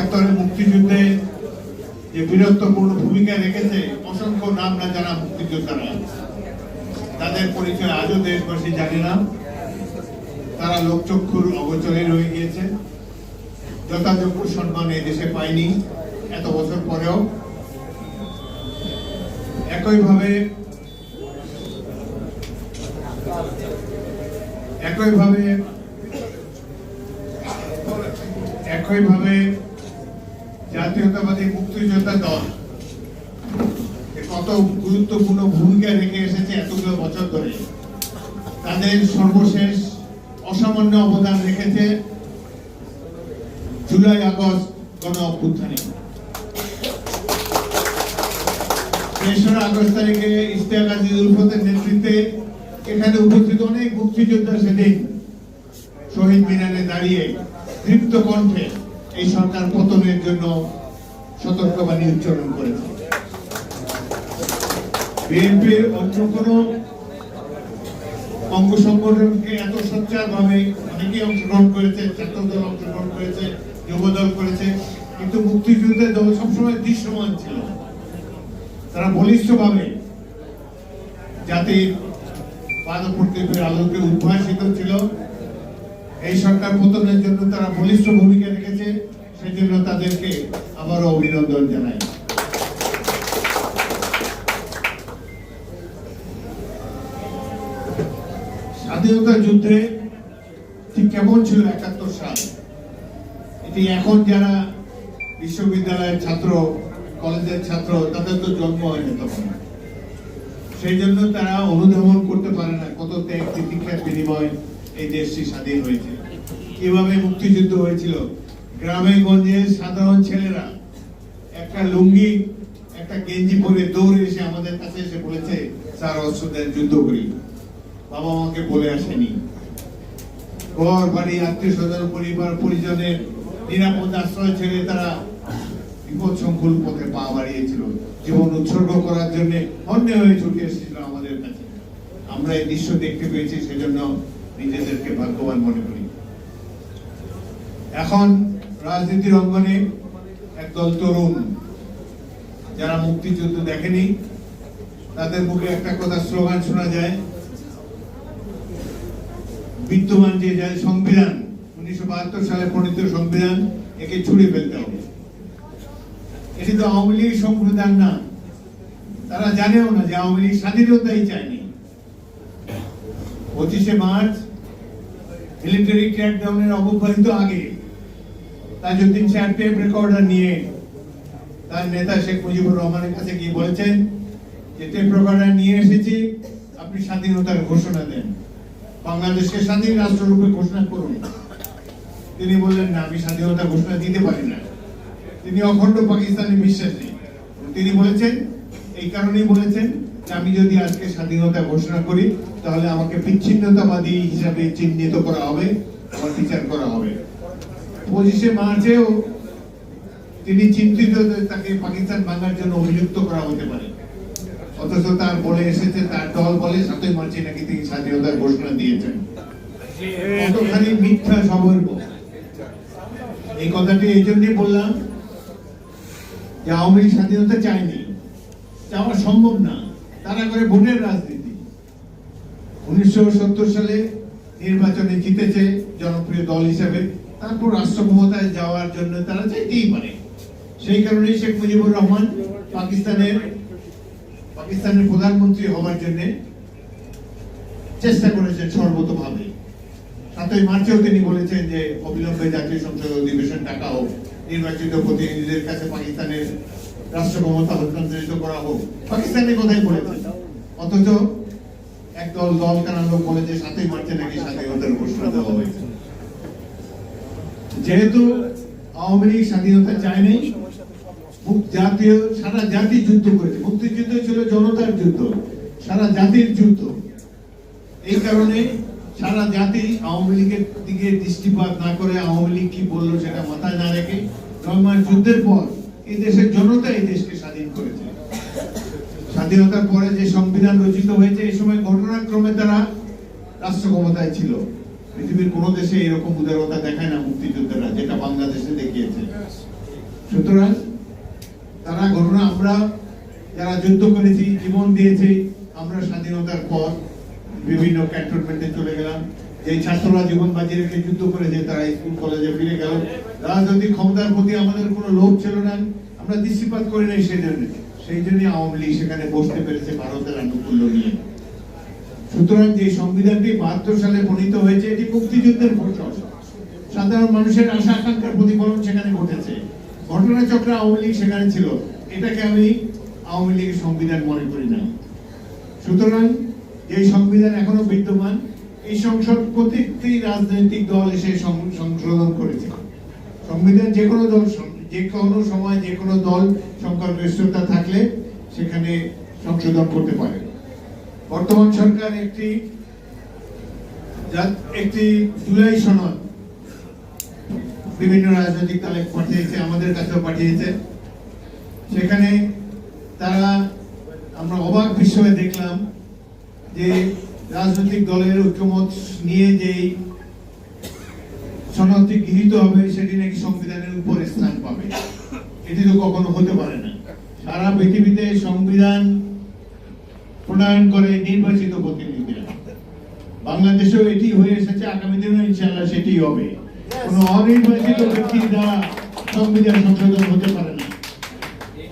একাত্তরের মুক্তিযুদ্ধে যে বীরত্বপূর্ণ ভূমিকা রেখেছে, অসংখ্য নাম না জানা মুক্তিযোদ্ধারা। তাদের পরিচয় আজও দেশবাসী জানে না। তারা লোকচক্ষুর অগোচরে রয়ে গিয়েছে। যথাযোগ্য সম্মান এই দেশে পায়নি এত বছর পরেও। একইভাবে একইভাবে একইভাবে জাতীয়তাবাদী মুক্তিযোদ্ধা দল। কত গুরুত্বপূর্ণ ভূমিকা রেখে এসেছে এতগুলো বছর ধরে। তাদের সর্বশেষ অসামান্য অবদান রেখেছে জুলাই আগস্ট গণ অভ্যুত্থানে। তেসরা আগস্ট তারিখে ইশতিয়াক আজিজ উলফতের নেতৃত্বে এখানে উপস্থিত অনেক মুক্তিযোদ্ধা সেদিন শহীদ মিনারে দাঁড়িয়ে তৃপ্ত কণ্ঠে এই সরকার পতনের জন্য সতর্কবাণী উচ্চারণ করেছে। বিএনপির অন্য কোনো অঙ্গ সংগঠনকে এত সোচ্চার ভাবে অনেকেই অংশগ্রহণ করেছে, ছাত্রদল অংশগ্রহণ করেছে, যুবদল করেছে, কিন্তু মুক্তিযুদ্ধের দল সবসময় দৃশ্যমান ছিল। তারা বলিষ্ঠভাবে জাতির পাদপ্রতিপের আলোকে উদ্ভাসিত ছিল। এই সরকার পতনের জন্য তারা বলিষ্ঠ ভূমিকা রেখেছে, সেজন্য তাদেরকে আবারও অভিনন্দন জানাই। স্বাধীনতা যুদ্ধে ঠিক কেমন ছিল একাত্তর সাল? এটি এখন যারা বিশ্ববিদ্যালয়ের ছাত্র, কলেজের ছাত্র, তাদের তো জন্ম হয়নি তখন। সেই জন্য তারা অনুধাবন করতে পারে না কত ত্যাগ তিতিক্ষার বিনিময়। এই দেশটি স্বাধীন হয়েছে কীভাবে মুক্তিযুদ্ধ হয়েছিল? গ্রামে গঞ্জে সাধারণ ছেলেরা একটা লুঙ্গি, একটা গেঞ্জি পরে দৌড়ে এসে আমাদের কাছে এসে বলেছে, স্যার অস্ত্র যুদ্ধ করি বাবা মাকে বলে আসেনি। ঘর, বাড়ি আত্মীয় স্বজন পরিবার, পরিজনের নিরাপদ আশ্রয় ছেড়ে তারা বিপদ সংকুল পথে পা বাড়িয়েছিল। জীবন উৎসর্গ করার জন্য অন্য হয়ে ছুটে এসেছিল আমাদের কাছে। আমরা এই দৃশ্য দেখতে পেয়েছি, সেজন্য নিজেদেরকে ভাগ্যবান মনে করি। এখন রাজনীতির অঙ্গনে একদল তরুণ, যারা মুক্তিযুদ্ধ দেখেনি, তাদের মুখে একটা কথা স্লোগান শোনা যায়। বিদ্যমান যে যে সংবিধান, উনিশশো বাহাত্তর সালে প্রণীত সংবিধান, একে ছুড়ে ফেলতে হবে। এটি তো আওয়ামী লীগ সংবিধান না। তারা জানেও না যে আওয়ামী লীগ স্বাধীনতাই চায়নি। পঁচিশে মার্চ মিলিটারি ক্র্যাকডাউনের অববাহিত আগে তাজউদ্দিন সাহেব টেপ রেকর্ডার নিয়ে তার নেতা শেখ মুজিবুর রহমানের কাছে গিয়ে বলেছেন যে টেপ রেকর্ডার নিয়ে এসেছি, আপনি স্বাধীনতার ঘোষণা দেন। বাংলাদেশকে স্বাধীন রাষ্ট্ররূপে ঘোষণা করুন। তিনি বললেন, না, আমি স্বাধীনতা ঘোষণা দিতে পারি না। তিনি অখণ্ড পাকিস্তানে নেই তিনি বলেছেন, এই কারণেই বলেছেন আমি যদি আজকে স্বাধীনতা ঘোষণা করি, তাহলে আমাকে বিচ্ছিন্নতাবাদী হিসাবে চিহ্নিত করা হবে, আমার বিচার করা হবে। পঁচিশে মার্চেও তিনি চিন্তিত তাকে পাকিস্তান ভাঙার জন্য অভিযুক্ত করা হতে পারে। অথচ তার বলে এসেছে, তার দল বলে সাতই মার্চে নাকি তিনি স্বাধীনতার ঘোষণা দিয়েছেন। কতখানি মিথ্যা সবর্ব এই কথাটি এই জন্যই বললাম যে আওয়ামী লীগ স্বাধীনতা চায়নি। চাওয়া সম্ভব না। তারা করে ভোটের রাজনীতি। উনিশশো সত্তর সালে নির্বাচনে জিতেছে জনপ্রিয় দল হিসেবে। তারপর রাষ্ট্র ক্ষমতায় যাওয়ার জন্য তারা চাইতেই পারে। সেই কারণেই শেখ মুজিবুর রহমান পাকিস্তানের পাকিস্তানের প্রধানমন্ত্রী হওয়ার জন্য চেষ্টা করেছেন সর্বতভাবে। সাতই মার্চেও তিনি বলেছেন যে, অবিলম্বে জাতীয় সংসদ অধিবেশন ডাকা হোক। নির্বাচিত প্রতিনিধিদের কাছে পাকিস্তানের রাষ্ট্র ক্ষমতা হস্তান্তরিত করা হোক। অথচ একদল দল কানা লোক বলে যে সাতই মার্চে নাকি স্বাধীনতার ঘোষণা দেওয়া হয়েছে। যেহেতু আওয়ামী লীগ স্বাধীনতা মুক- জাতীয়, সারা জাতি যুদ্ধ করেছে। মুক্তিযুদ্ধ ছিল জনতার যুদ্ধ, সারা জাতির যুদ্ধ। এই কারণে সারা জাতি আওয়ামী লীগের দিকে দৃষ্টিপাত না করে আওয়ামী লীগ কি বলল সেটা মাথায় না রেখে নয় যুদ্ধের পর এই দেশের জনতা এই দেশকে স্বাধীন করেছে। স্বাধীনতার পরে যে সংবিধান রচিত হয়েছে, এই সময় ঘটনাক্রমে তারা রাষ্ট্র ক্ষমতায় ছিল। পৃথিবীর কোনো দেশে এরকম উদারতা দেখায় না মুক্তিযোদ্ধারা, যেটা বাংলাদেশে দেখিয়েছে। সুতরাং তারা ঘটনা আমরা যারা যুদ্ধ করেছি, জীবন দিয়েছি, আমরা স্বাধীনতার পর বিভিন্ন ক্যান্টনমেন্টে চলে গেলাম। যে ছাত্ররা জীবন বাজি রেখে যুদ্ধ করেছে, তারা স্কুল, কলেজে ফিরে গেল। রাজনৈতিক ক্ষমতার প্রতি আমাদের কোনো লোভ ছিল না। আমরা দৃষ্টিপাত করি নাই সেই জন্য। সেই জন্য আওয়ামী লীগ সেখানে বসতে পেরেছে ভারতের আনুকূল্য নিয়ে। সুতরাং যে সংবিধানটি বাহাত্তর সালে প্রণীত হয়েছে, এটি মুক্তিযুদ্ধের ফসল সাধারণ মানুষের আশা আকাঙ্ক্ষার প্রতিফলন সেখানে ঘটেছে। ঘটনাচক্র আওয়ামী লীগ সেখানে ছিল। এটাকে আমি আওয়ামী লীগের সংবিধান মনে করি না। সুতরাং এই সংবিধান এখনও বিদ্যমান, এই সংসদ প্রত্যেকটি রাজনৈতিক দল এসে সংশোধন করেছে। সংবিধান যে কোনো দল যে কোনো সময় যে কোনো দল সংখ্যাগরিষ্ঠতা থাকলে সেখানে সংশোধন করতে পারে। বর্তমান সরকার একটি একটি জুলাই সনদ বিভিন্ন রাজনৈতিক দলে পাঠিয়েছে, আমাদের কাছেও পাঠিয়েছে। সেখানে তারা, আমরা অবাক বিস্ময়ে দেখলাম যে রাজনৈতিক দলের ঐক্যমত নিয়ে যেই সনদটি গৃহীত হবে, সেটি নাকি সংবিধানের উপরে স্থান পাবে? এটি তো কখনো হতে পারে না। সারা পৃথিবীতে সংবিধান প্রণয়ন করে নির্বাচিত প্রতিনিধিরা। বাংলাদেশেও এটি হয়ে এসেছে, আগামী দিনে ইনশাআল্লাহ সেটি হবে। কোন অনির্বাচিত ব্যক্তির দ্বারা সংবিধান সংশোধন হতে পারে না।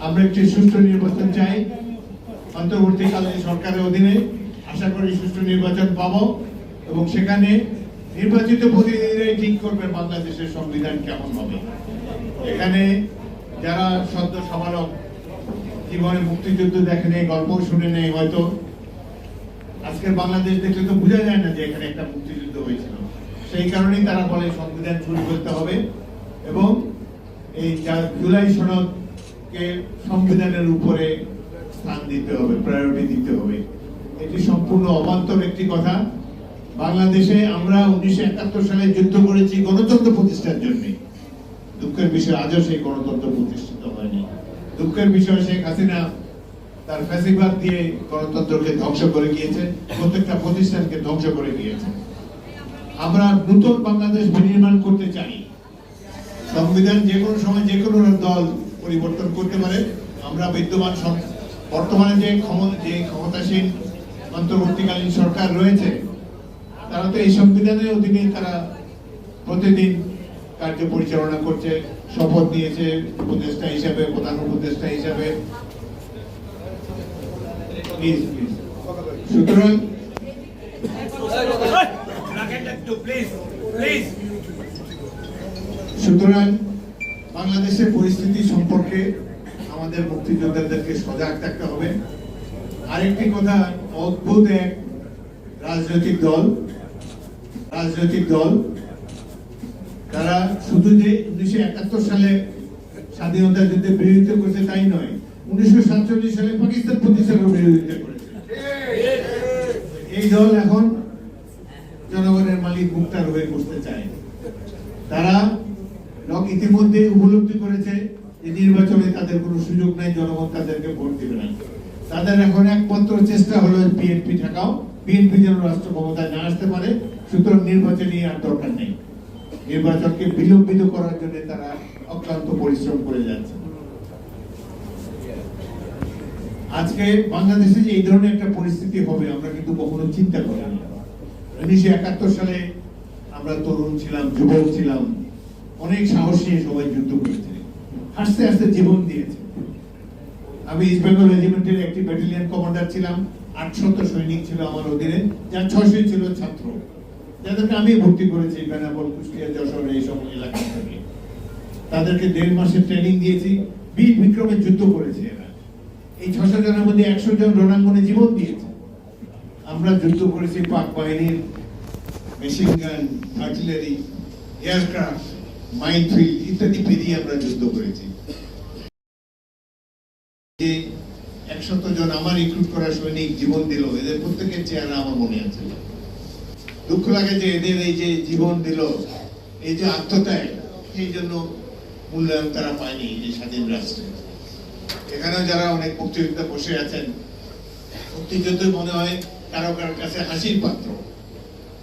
আমরা একটি সুষ্ঠু নির্বাচন চাই। অন্তর্বর্তীকালে সরকারের অধীনে আশা করি সুষ্ঠু নির্বাচন পাব এবং সেখানে নির্বাচিত প্রতিনিধিরাই ঠিক করবে বাংলাদেশের সংবিধান কেমন হবে। এখানে যারা সদ্য সমারক জীবনে মুক্তিযুদ্ধ দেখে নেই গল্প শুনে নেই হয়তো। আজকের বাংলাদেশ দেখলে তো বোঝা যায় না যে এখানে একটা মুক্তিযুদ্ধ হয়েছিল। সেই কারণেই তারা বলে সংবিধান চুরি করতে হবে এবং এই জুলাই সনদকে সংবিধানের উপরে স্থান দিতে হবে প্রায়োরিটি দিতে হবে। এটি সম্পূর্ণ অবান্তর একটি কথা। বাংলাদেশে আমরা উনিশশো একাত্তর সালে যুদ্ধ করেছি গণতন্ত্র প্রতিষ্ঠার জন্য। দুঃখের বিষয়, আজও সেই গণতন্ত্র প্রতিষ্ঠিত হয়নি। দুঃখের বিষয়, শেখ হাসিনা তার ফ্যাসিবাদ দিয়ে গণতন্ত্রকে ধ্বংস করে গিয়েছে, প্রত্যেকটা প্রতিষ্ঠানকে ধ্বংস করে গিয়েছে। আমরা নতুন বাংলাদেশ বিনির্মাণ করতে চাই। সংবিধান যে কোনো সময় যে কোনো দল পরিবর্তন করতে পারে। আমরা বিদ্যমান বর্তমানে যে ক্ষমতা যে ক্ষমতাসীন অন্তর্বর্তীকালীন সরকার রয়েছে তারা তো এই সংবিধানের অধীনে তারা প্রতিদিন কার্য পরিচালনা করছে, শপথ নিয়েছে উপদেষ্টা হিসাবে, প্রধান উপদেষ্টা হিসাবে। সুতরাং সুতরাং বাংলাদেশের পরিস্থিতি সম্পর্কে আমাদের মুক্তিযোদ্ধাদেরকে সজাগ থাকতে হবে। আরেকটি কথা, অদ্ভুত এক রাজনৈতিক দল রাজনৈতিক দল, তারা শুধু যে উনিশশো একাত্তর সালে স্বাধীনতা যুদ্ধে বিরোধিতা করেছে তাই নয়, উনিশশো সালে পাকিস্তান প্রতিষ্ঠানের বিরোধিতা করেছে। এই দল এখন জনগণের মালিক মুক্তার হয়ে চায়। তারা ইতিমধ্যে উপলব্ধি করেছে যে নির্বাচনে তাদের কোনো সুযোগ নাই, জনগণ তাদেরকে ভোট দিবে না। তাদের এখন একমাত্র চেষ্টা হলো বিএনপি ঠেকাও। বিএনপি যেন রাষ্ট্র ক্ষমতায় না আসতে পারে সুতরাং নির্বাচনী আর দরকার নেই। নির্বাচনকে বিলম্বিত করার জন্য তারা অক্লান্ত পরিশ্রম করে যাচ্ছে। আজকে বাংলাদেশে যে এই ধরনের একটা পরিস্থিতি হবে, আমরা কিন্তু কখনো চিন্তা করিনি উনিশশো একাত্তর সালে আমরা তরুণ ছিলাম, যুবক ছিলাম। অনেক সাহস নিয়ে সবাই যুদ্ধ করেছে। হাসতে হাসতে জীবন দিয়েছে। আমি ইস্ট বেঙ্গল রেজিমেন্টের একটি ব্যাটালিয়ন কমান্ডার ছিলাম। আটশত সৈনিক ছিল আমার অধীনে, যার ছশো ছিল ছাত্র। যাদেরকে আমি ভর্তি করেছি বেনাবল কুষ্টিয়া, যশোর, এই সব এলাকা থেকে। তাদেরকে দেড় মাসের ট্রেনিং দিয়েছি, বীর বিক্রমে যুদ্ধ করেছে এরা। এই ছশো জনের মধ্যে একশো জন রণাঙ্গনে জীবন দিয়েছে। আমরা যুদ্ধ করেছি পাক বাহিনীর machine gun artillery aircraft minefield ইত্যাদি পেরিয়ে আমরা যুদ্ধ করেছি। যে একশত জন আমার রিক্রুট করা সৈনিক জীবন দিল, এদের প্রত্যেকের চেহারা আমার মনে আছে। দুঃখ লাগে যে এদের এই যে জীবন দিল, এই যে আত্মত্যাগ, এই জন্য মূল্যায়ন তারা পায়নি এই স্বাধীন রাষ্ট্রে। এখানেও যারা অনেক মুক্তিযোদ্ধা বসে আছেন মুক্তিযুদ্ধ মনে হয় কারও কারোর কাছে হাসির পাত্র।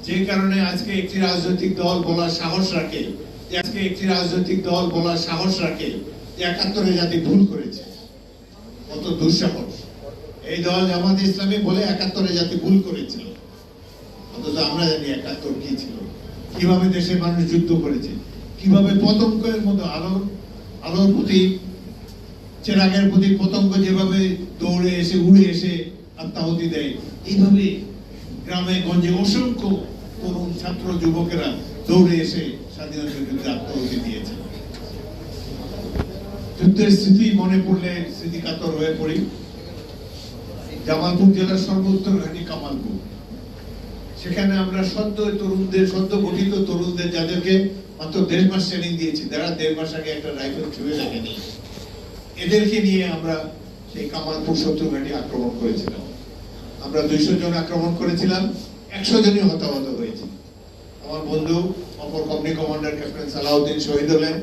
যে কারণে আজকে একটি রাজনৈতিক দল বলার সাহস রাখে, আজকে একটি রাজনৈতিক দল বলার সাহস রাখে একাত্তরে জাতি ভুল করেছে। কত দুঃসাহস। এই দল জামাত ইসলামী বলে একাত্তরে জাতি ভুল করেছিল। অথচ আমরা জানি একাত্তর কি ছিল। কীভাবে দেশের মানুষ যুদ্ধ করেছে? কীভাবে পতঙ্গের মতো আলোর আলোর প্রতি, চেরাগের প্রতি পতঙ্গ যেভাবে দৌড়ে এসে, উড়ে এসে আত্মাহুতি দেয়, এইভাবে গ্রামে, গঞ্জে অসংখ্য তরুণ ছাত্র, যুবকেরা দৌড়ে এসে স্বাধীনতার যুদ্ধে আত্মাহুতি দিয়েছে। যুদ্ধের স্মৃতি মনে পড়লে স্মৃতিকাতর হয়ে পড়ি। জামালপুর জেলার সর্বোত্তর ঘাটি কামালপুর। সেখানে আমরা সদ্য তরুণদের, সদ্য গঠিত তরুণদের যাদেরকে মাত্র দেড় মাস ট্রেনিং দিয়েছি যারা দেড় মাস আগে একটা রাইফেল ছুঁয়ে দেখেনি এদেরকে নিয়ে আমরা সেই কামালপুর শত্রু ঘাঁটি আক্রমণ করেছিলাম। আমরা দুইশো জন আক্রমণ করেছিলাম, একশো জনই হতাহত হয়েছে। আমার বন্ধু, অপর কম্পানি কমান্ডার ক্যাপ্টেন সালাউদ্দিন শহীদ হলেন।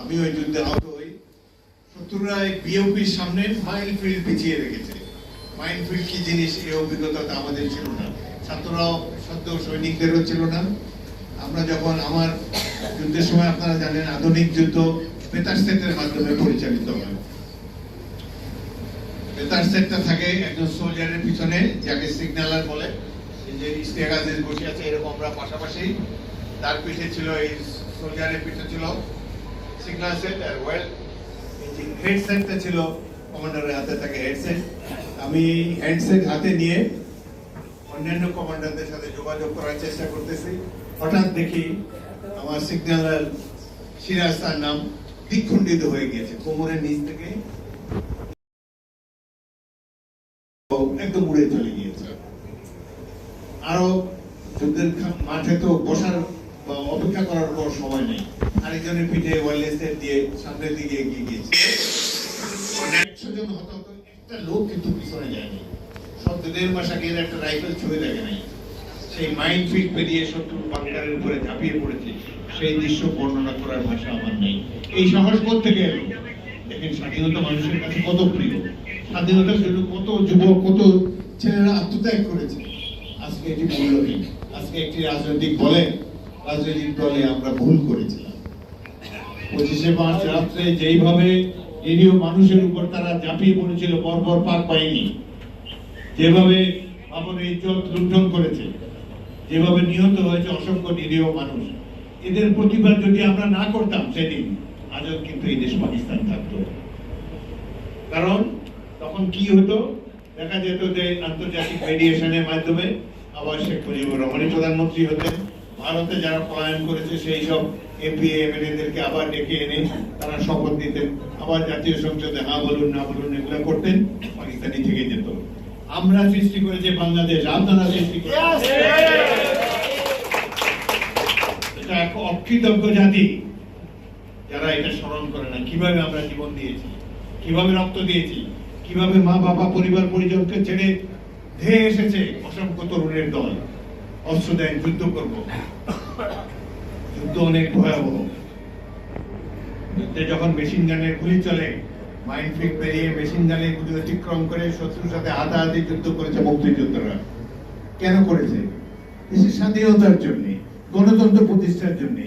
আমি ওই যুদ্ধে আহত হই। শত্রুরা এই বিওপির সামনে মাইল ফিল্ড পিছিয়ে রেখেছে। মাইল ফিল্ড কি জিনিস, এই অভিজ্ঞতা আমাদের ছিল না। ছাত্ররাও সদ্য সৈনিকদেরও ছিল না। আমরা যখন আমার যুদ্ধের সময় আপনারা জানেন, আধুনিক যুদ্ধ বেতার সেটের মাধ্যমে পরিচালিত হয়। বেতার সেটটা থাকে একজন সোলজারের পিছনে, যাকে সিগন্যালার বলে। যে ইস্তেগাজের বসে আছে, এরকম আমরা পাশাপাশি। তার পিঠে ছিল এই সোলজারের পিঠে ছিল সিগন্যাল সেট আর ওয়েল। হেডসেটটা ছিল কমান্ডারের হাতে থাকে হেডসেট। আমি হেডসেট হাতে নিয়ে অন্যান্য কমান্ডারদের সাথে যোগাযোগ করার চেষ্টা করতেছি। হঠাৎ দেখি আমার সিগন্যালার সিরাজ তার নাম দ্বিখণ্ডিত হয়ে গিয়েছে কোমরের নিচ থেকে। একদম উড়ে চলে গিয়েছে। আরও যুদ্ধের মাঠে তো বসার বা অপেক্ষা করার কোনো সময় নেই। আরেকজনের পিঠে ওয়ারলেস দিয়ে সামনের দিকে এগিয়ে গিয়েছে। একশো জন হত হতো, একটা লোক কিন্তু পিছনে যায়নি। সব দেড় মাস আগে একটা রাইফেল ছুঁয়ে দেখে নাই। সেই মাইন্ড ফিট পেরিয়ে উপরে ঝাঁপিয়ে পড়েছে। সেই দৃশ্য বর্ণনা করার ভাষা আমার নেই। এই সাহস থেকে এলো? দেখেন, স্বাধীনতা মানুষের কাছে কত প্রিয়। স্বাধীনতার জন্য কত যুবক, কত ছেলেরা আত্মত্যাগ করেছে। আজকে এটি মূল্যহীন আজকে একটি রাজনৈতিক দলে রাজনৈতিক দলে আমরা ভুল করেছিলাম। পঁচিশে মার্চ রাত্রে যেইভাবে নিরীহ মানুষের উপর তারা ঝাঁপিয়ে পড়েছিল বর্বর পাক বাহিনী যেভাবে আমাদের ইজ্জত লুণ্ঠন করেছে, যেভাবে নিহত হয়েছে অসংখ্য নিরীহ মানুষ, এদের প্রতিবাদ যদি আমরা না করতাম সেদিন, আজও কিন্তু এই দেশ পাকিস্তান থাকতো। কারণ তখন কি হতো? দেখা যেত যে আন্তর্জাতিক মেডিয়েশনের মাধ্যমে আবার শেখ মুজিবুর রহমানই প্রধানমন্ত্রী হতেন। ভারতে যারা পলায়ন করেছে, সেই সব এমপি, এমএলএদেরকে আবার ডেকে এনে তারা শপথ দিতেন আবার জাতীয় সংসদে হ্যাঁ বলুন, না বলুন, এগুলো করতেন পাকিস্তানি থেকে যেত। আমরা সৃষ্টি করেছে বাংলাদেশ আপনারা সৃষ্টি করেছে। এটা এক অকৃতজ্ঞ জাতি। যারা এটা স্মরণ করে না কীভাবে আমরা জীবন দিয়েছি কীভাবে রক্ত দিয়েছি কীভাবে মা বাবা পরিবার পরিজনকে ছেড়ে ধেয়ে এসেছে অসংখ্য তরুণের দল। অস্ত্র দেন যুদ্ধ করব। যুদ্ধ অনেক ভয়াবহ। যুদ্ধে যখন মেশিন গানের গুলি চলে মাইন্ড ফিক পেরিয়ে মেশিন গানের অতিক্রম করে শত্রুর সাথে হাতাহাতি যুদ্ধ করেছে মুক্তিযোদ্ধারা। কেন করেছে? দেশের স্বাধীনতার জন্য, গণতন্ত্র প্রতিষ্ঠার জন্য।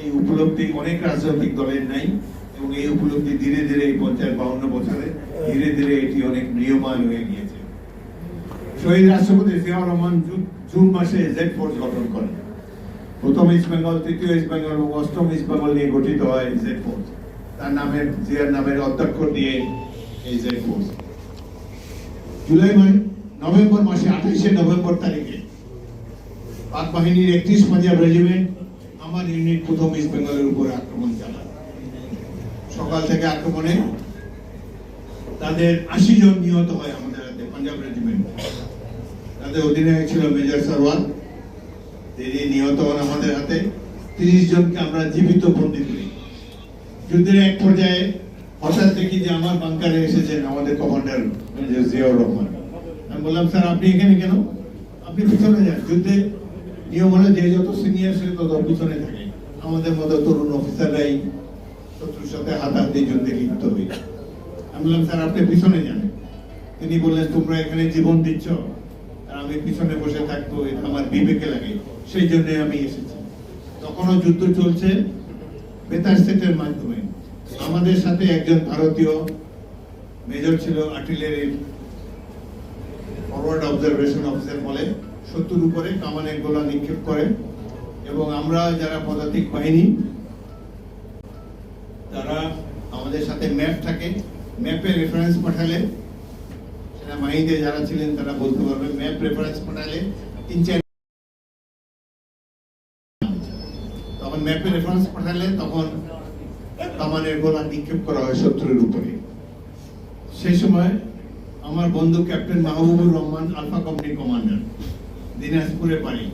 এই উপলব্ধি অনেক রাজনৈতিক দলের নাই এবং এই উপলব্ধি ধীরে ধীরে এই পঞ্চাশ বাউন্ন বছরে ধীরে ধীরে এটি অনেক নিয়মায়ন হয়ে গিয়েছে। শহীদ রাষ্ট্রপতি জিয়াউর রহমান জুন মাসে জেড ফোর্স গঠন করেন। প্রথম ইস্ট বেঙ্গল, তৃতীয় ইস্ট বেঙ্গল এবং অষ্টম ইস্ট বেঙ্গল নিয়ে গঠিত হয় জেড ফোর্স। তার নামের জিয়ার নামের অধ্যক্ষ দিয়ে এই জেড ফোর্স জুলাই মাস, নভেম্বর মাসে আঠাইশে নভেম্বর তারিখে পাক বাহিনীর একত্রিশ পাঞ্জাব রেজিমেন্ট আমার ইউনিট প্রথম ইস্ট বেঙ্গলের উপর আক্রমণ চালায়। সকাল থেকে আক্রমণে তাদের আশি জন নিহত হয় আমাদের হাতে পাঞ্জাব রেজিমেন্ট তাদের অধিনায়ক ছিল মেজর সরওয়াল। তিনি নিহত হন আমাদের হাতে। তিরিশ জনকে আমরা জীবিত বন্দী করি। যুদ্ধের এক পর্যায়ে হঠাৎ দেখি যে আমার বাংকারে এসেছেন আমাদের কমান্ডার জিয়াউর রহমান। আমি বললাম, স্যার, আপনি এখানে কেন? আপনি পিছনে যান। যুদ্ধে নিয়ম হলো যে যত সিনিয়র সে তত পিছনে থাকে। আমাদের মতো তরুণ অফিসাররাই শত্রুর সাথে হাতাহাতি যুদ্ধে লিপ্ত হই। আমি বললাম, স্যার, আপনি পিছনে যান। তিনি বললেন, তোমরা এখানে জীবন দিচ্ছ। আর আমি পিছনে বসে থাকব আমার বিবেকে লাগে। সেই জন্য আমি এসেছি। তখনও যুদ্ধ চলছে। বেতার সেটের মাধ্যমে। আমাদের সাথে একজন ভারতীয় মেজর ছিল আর্টিলারির ফরওয়ার্ড অবজারভেশন অফিসার বলে শত্রুর উপরে কামানে গোলা নিক্ষেপ করে এবং আমরা যারা পদাতিক বাহিনী, তারা আমাদের সাথে ম্যাপ থাকে। ম্যাপে রেফারেন্স পাঠালে, সেনাবাহিনীতে যারা ছিলেন তারা বলতে পারবে ম্যাপ রেফারেন্স পাঠালে তিন চার ম্যাপে রেফারেন্স পাঠালে তখন কামানের গোলা নিক্ষেপ করা হয় শত্রুর উপরে। সেই সময় আমার বন্ধু captain Mahbubur Rahman, alpha company commander দিনাজপুরে বাড়ি।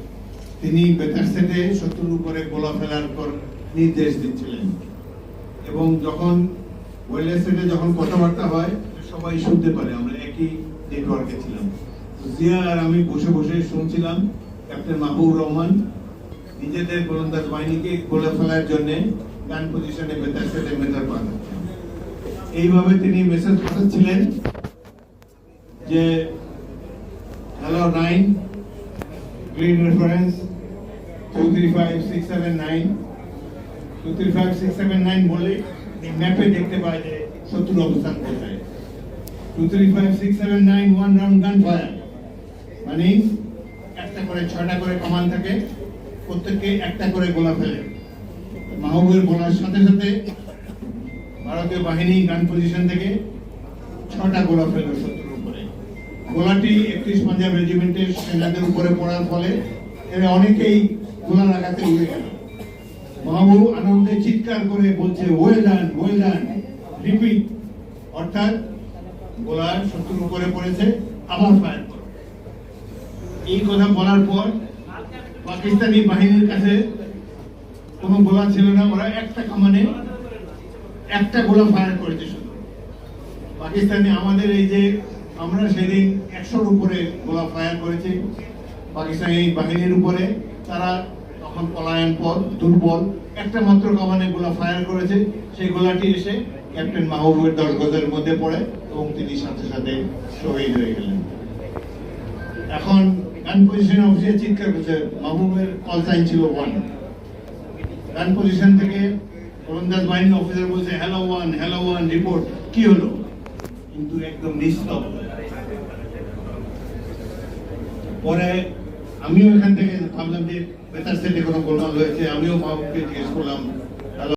তিনি বেতার সেটে শত্রুর উপরে গোলা ফেলার পর নির্দেশ দিচ্ছিলেন। এবং যখন ওয়েলের সেটে যখন কথাবার্তা হয়, সবাই শুনতে পারে, আমরা একই নেটওয়ার্কে ছিলাম। জিয়া আর আমি বসে বসে শুনছিলাম, ক্যাপ্টেন মাহবুবুর রহমান নিজেদের গোলন্দাজ বাহিনীকে গোলা ফেলার জন্য গান পজিশনে বেতার সেটে মেটার পাঠাচ্ছেন এইভাবে তিনি মেসেজ পাঠাচ্ছিলেন যে hello nine green reference two three five six seven nine two three five six seven nine বলে ম্যাপে দেখতে পায় যে শত্রুর অবস্থান কোথায়। Two three five six seven nine one round gun fire মানে একটা করে, ছয়টা করে কমান থাকে। প্রত্যেককে একটা করে গোলা ফেলে। মাহবুবের বলার সাথে সাথে ভারতীয় বাহিনী গান পজিশন থেকে ছটা গোলা ফেলল শত্রুর উপরে। গোলাটি একত্রিশ পাঞ্জাব রেজিমেন্টের সেনাদের উপরে পড়ার ফলে এরা অনেকেই গোলা লাগাতে উড়ে গেল। মাহবুব আনন্দে চিৎকার করে বলছে well done well done repeat অর্থাৎ গোলা শত্রুর উপরে পড়েছে, আবার ফায়ার করো। এই কথা বলার পর পাকিস্তানি বাহিনীর কাছে কোনো গোলা ছিল না, ওরা একটা কামানে একটা গোলা ফায়ার করেছে শুধু পাকিস্তানি আমাদের এই যে আমরা সেদিন একশোর উপরে গোলা ফায়ার করেছি, পাকিস্তানি বাহিনীর উপরে, তারা তখন পলায়ন পথ, দুর্বল, একটা মাত্র কামানে গোলা ফায়ার করেছে, সেই গোলাটি এসে ক্যাপ্টেন মাহবুবের দশ গজের মধ্যে পড়ে এবং তিনি সাথে সাথে শহীদ হয়ে গেলেন। এখন গান পজিশন অফিসে চিৎকার করছে, মাহবুবের কল সাইন ছিল ওয়ান গান পজিশন থেকে গোলন্দাজ বাহিনী অফিসার বলছে hello one hello one report কি হলো? কিন্তু একদম নিস্তব্ধ। পরে আমিও এখান থেকে ভাবলাম যে বেতার সেটে কোনো গোলমাল হয়েছে। আমিও মাহবুবকে জিজ্ঞেস করলাম